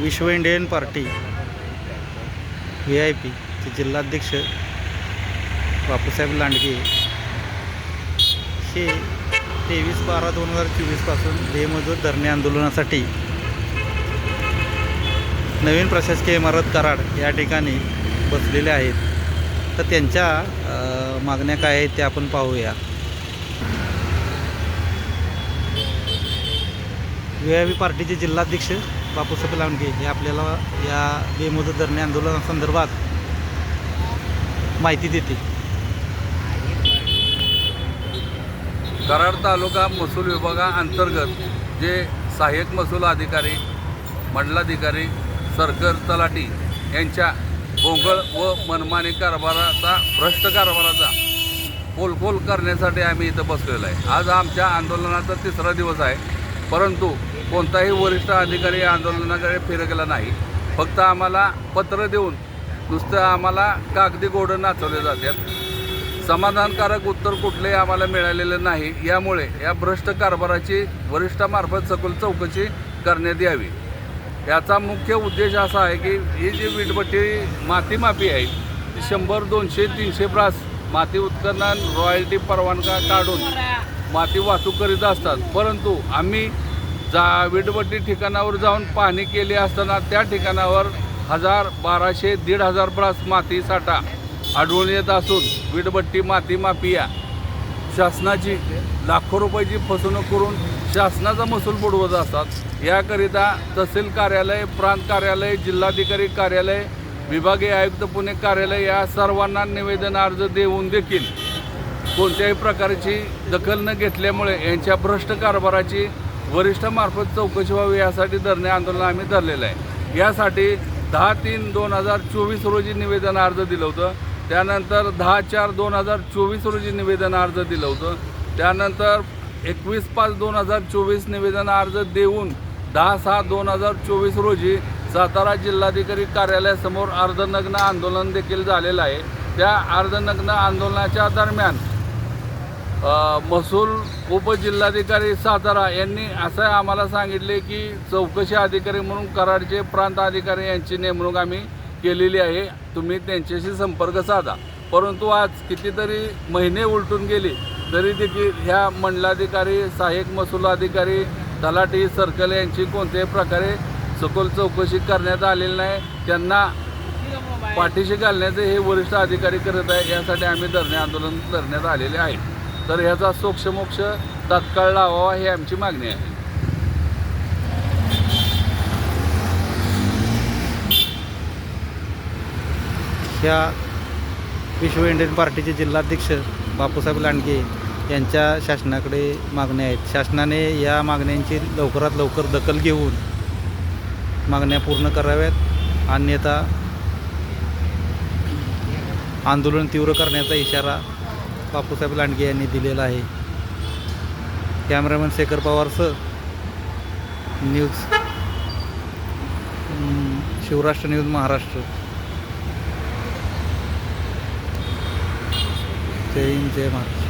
Vishwa Indian Party V I पीचे जिल्हाध्यक्ष बापूसाहेब लांडगे हे तेवीस बारा दोन हजार चोवीसपासून बेमजूर धरणे आंदोलनासाठी नवीन प्रशासकीय इमारत कराड या ठिकाणी बसलेले आहेत. तर त्यांच्या मागण्या काय आहेत त्या आपण पाहूया. व्ही आय पी पार्टीचे जिल्हाध्यक्ष बापूसाहेब लांडगे हे आपल्याला या बेमुदत धरणे आंदोलनासंदर्भात माहिती देते कराड तालुका महसूल विभागाअंतर्गत जे सहाय्यक महसूल अधिकारी मंडलाधिकारी सरकर तलाटी यांच्या भोंगळ व मनमानी कारभाराचा भ्रष्ट कारभाराचा पोलखोल करण्यासाठी आम्ही इथं बसलेलो आहे. आज आमच्या आंदोलनाचा तिसरा दिवस आहे. परंतु कोणताही वरिष्ठ अधिकारी या आंदोलनाकडे फिरकला नाही. फक्त आम्हाला पत्र देऊन नुसतं आम्हाला कागदी गोडं नाचवले जातात. समाधानकारक उत्तर कुठलेही आम्हाला मिळालेलं नाही. यामुळे या भ्रष्ट कारभाराची वरिष्ठामार्फत सखोल चौकशी करण्यात यावी. याचा मुख्य उद्देश असा आहे की ही जी वीटभट्टी मातीमापी आहे ती शंभर दोनशे तीनशे ब्रास माती उत्खनन रॉयल्टी परवानगा काढून माती वाहतूक करीत असतात. परंतु आम्ही जा वीटभट्टी ठिकाणावर जाऊन पाहणी केली असताना त्या ठिकाणावर हजार बाराशे दीड हजार ब्रास माती साठा आढळून येत असून वीटभट्टी माती माफिया. शासनाची लाखो रुपयाची फसवणूक करून शासनाचा महसूल बुडवत असतात. याकरिता तहसील कार्यालय प्रांत कार्यालय जिल्हाधिकारी कार्यालय विभागीय आयुक्त पुणे कार्यालय या सर्वांना निवेदन अर्ज देऊन देखील कोणत्याही प्रकारची दखल न घेतल्यामुळे यांच्या भ्रष्ट कारभाराची वरिष्ठामार्फत चौकशी व्हावी यासाठी धरणे आंदोलन आम्ही धरलेलं आहे. यासाठी दहा तीन दोन हजार चोवीस रोजी निवेदन अर्ज दिलं होतं. त्यानंतर दहा चार दोन हजार चोवीस रोजी निवेदन अर्ज दिलं होतं. त्यानंतर एकवीस पाच दोन हजार चोवीस निवेदन अर्ज देऊन दहा सहा दोन हजार चोवीस रोजी सातारा जिल्हाधिकारी कार्यालयासमोर अर्धनग्न आंदोलन देखील झालेलं आहे. त्या अर्धनग्न आंदोलनाच्या दरम्यान महसूल उपजिल्हाधिकारी सातारा यांनी असं आम्हाला सांगितले की चौकशी अधिकारी म्हणून कराडचे प्रांत अधिकारी यांची नेमणूक आम्ही केलेली आहे. तुम्ही त्यांच्याशी संपर्क साधा. परंतु आज कितीतरी महिने उलटून गेले तरी देखील ह्या मंडलाधिकारी सहाय्यक महसूल अधिकारी तलाठी सर्कल यांची कोणत्याही प्रकारे सखोल चौकशी करण्यात आलेली नाही. त्यांना पाठीशी घालण्याचे हे वरिष्ठ अधिकारी करत आहे यासाठी आम्ही धरणे आंदोलन करण्यात आलेले आहे. तर ह्याचा सोक्षमोक्ष तात्काळ लावावा ही आमची मागणी आहे. ह्या विश्व इंडियन पार्टीचे जिल्हाध्यक्ष बापूसाहेब लांडगे यांच्या शासनाकडे मागण्या आहेत. शासनाने या मागण्यांची लवकरात लवकर दखल घेऊन मागण्या पूर्ण कराव्यात. अन्यथा आंदोलन तीव्र करण्याचा इशारा बापूसाहेब लांडगे यांनी दिलेला आहे. Cameraman Shekhar Pawar sir news Shivrashtra news Maharashtra. जय हिंद जय महाराष्ट्र.